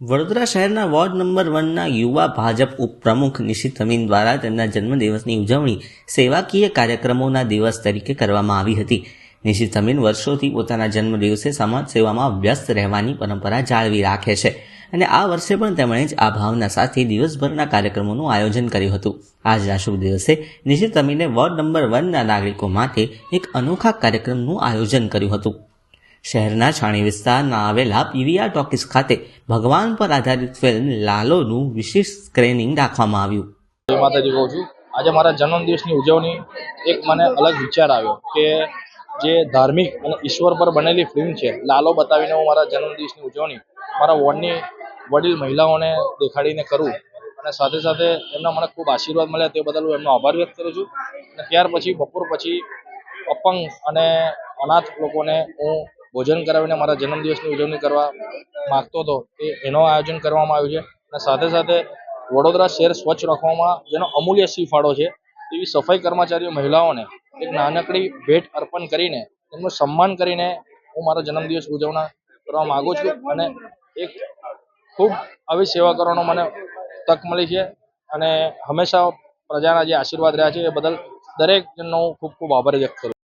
વડોદરા શહેરના ward number વનના યુવા ભાજપ ઉપપ્રમુખ નિશિત અમીન દ્વારા તેમના જન્મદિવસની ઉજવણી સેવાકીય કાર્યક્રમોના દિવસ તરીકે કરવામાં આવી હતી. નિશિત અમીન વર્ષોથી પોતાના જન્મદિવસે સમાજ સેવામાં વ્યસ્ત રહેવાની પરંપરા જાળવી રાખે છે અને આ વર્ષે પણ તેમણે જ આ ભાવના સાથે દિવસભરના કાર્યક્રમોનું આયોજન કર્યું હતું. આજના શુભ દિવસે નિશિત અમીને વોર્ડ નંબર વનના નાગરિકો માટે એક અનોખા કાર્યક્રમનું આયોજન કર્યું હતું. શહેરના છાણી વિસ્તારના આવેલા પીવીઆર ટોકીસ ખાતે ભગવાન પર આધારિત ફિલ્મ લાલોનું વિશેષ સ્ક્રીનિંગ રાખવામાં આવ્યું. જય માતાજી કહું છું. આજે મારા જન્મદિવસની ઉજવણી એક મને અલગ વિચાર આવ્યો કે જે ધાર્મિક અને ઈશ્વર પર બનેલી ફિલ્મ છે, લાલો બતાવીને હું મારા જન્મદિવસની ઉજવણી મારા વોર્ડની વડીલ મહિલાઓને દેખાડીને કરું અને સાથે સાથે એમના મને ખૂબ આશીર્વાદ મળ્યા તે બદલ હું એમનો આભાર વ્યક્ત કરું છું. અને ત્યાર પછી, બપોર પછી અપંગ અને અનાથ લોકોને હું ભોજન કરાવીને મારા જન્મદિવસની ઉજવણી કરવા માગતો હતો એ એનો આયોજન કરવામાં આવ્યું છે. અને સાથે સાથે વડોદરા શહેર સ્વચ્છ રાખવામાં જેનો અમૂલ્ય સી ફાળો છે એવી સફાઈ કર્મચારીઓ, મહિલાઓને એક નાનકડી ભેટ અર્પણ કરીને એમનું સન્માન કરીને હું મારો જન્મદિવસ ઉજવણા કરવા માગું છું અને એક ખૂબ આવી સેવા કરવાનો મને તક મળી છે અને હંમેશા પ્રજાના જે આશીર્વાદ રહ્યા છે એ બદલ દરેક જણનો હું ખૂબ ખૂબ આભાર વ્યક્ત કરું